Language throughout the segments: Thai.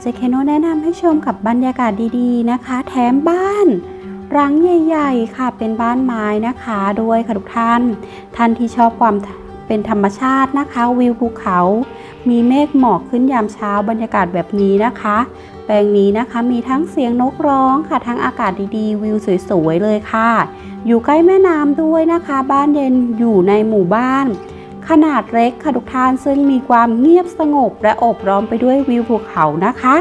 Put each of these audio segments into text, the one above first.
เจเคโนแนะนำให้ชมกับบรรยากาศดีๆนะคะ แถมบ้านรังใหญ่ๆ ค่ะเป็นบ้านไม้นะคะด้วยค่ะทุกท่าน ท่านที่ชอบความเป็นธรรมชาตินะคะ วิวภูเขา มีเมฆหมอกขึ้นยามเช้าบรรยากาศแบบนี้นะคะ แปลงนี้นะคะมีทั้งเสียงนกร้องค่ะ ทั้งอากาศดีๆ วิวสวยๆเลยค่ะ อยู่ใกล้แม่น้ำด้วยนะคะ บ้านเย็นอยู่ในหมู่บ้าน ขนาดเล็กค่ะทุกท่านซึ่งมีความเงียบสงบและอบล้อมไปด้วยวิวภูเขานะคะ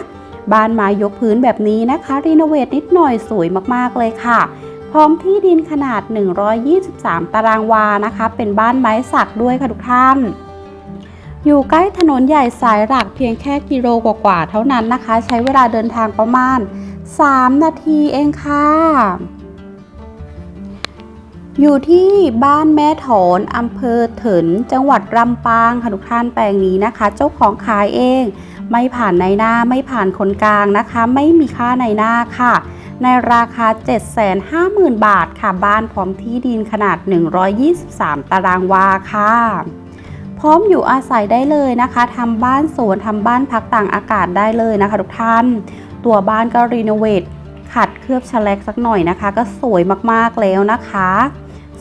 บ้านไม้ยกพื้นแบบนี้นะคะรีโนเวทนิดหน่อยสวยมากๆเลยค่ะ พร้อมที่ดินขนาด 123 ตารางวานะคะ เป็นบ้านไม้สักด้วยค่ะทุกท่าน อยู่ใกล้ถนนใหญ่สายหลักเพียงแค่กิโลกว่าๆเท่านั้นนะคะ ใช้เวลาเดินทางประมาณ 3 นาทีเองค่ะ อยู่ที่บ้านแม่ถอนอำเภอเถิน จังหวัดลำปางค่ะทุกท่านแปลงนี้นะคะ เจ้าของขายเอง ไม่ผ่านในหน้าไม่ผ่านคนกลางนะคะ ไม่มีค่าในหน้าค่ะ ในราคา 750,000 บาทค่ะ บ้านพร้อมที่ดินขนาด 123 ตารางวาค่ะ พร้อมอยู่อาศัยได้เลยนะคะทำบ้านสวนทำบ้านพักต่างอากาศได้เลยนะคะทุกท่าน ตัวบ้านก็รีโนเวทขัดเคลือบชะแลกสักหน่อยนะคะ ก็สวยมากๆแล้วนะคะ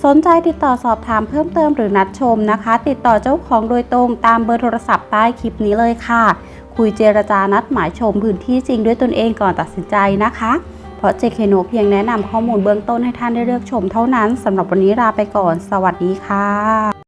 สนใจติดต่อสอบถามเพิ่มเติมหรือนัดชมนะคะ ติดต่อเจ้าของโดยตรงตามเบอร์โทรศัพท์ใต้คลิปนี้เลยค่ะ คุยเจรจานัดหมายชมพื้นที่จริงด้วยตนเองก่อนตัดสินใจนะคะ เพราะ JK โนเพียงแนะนำข้อมูลเบื้องต้นให้ท่านได้เลือกชมเท่านั้นสำหรับวันนี้ลาไปก่อน สวัสดีค่ะ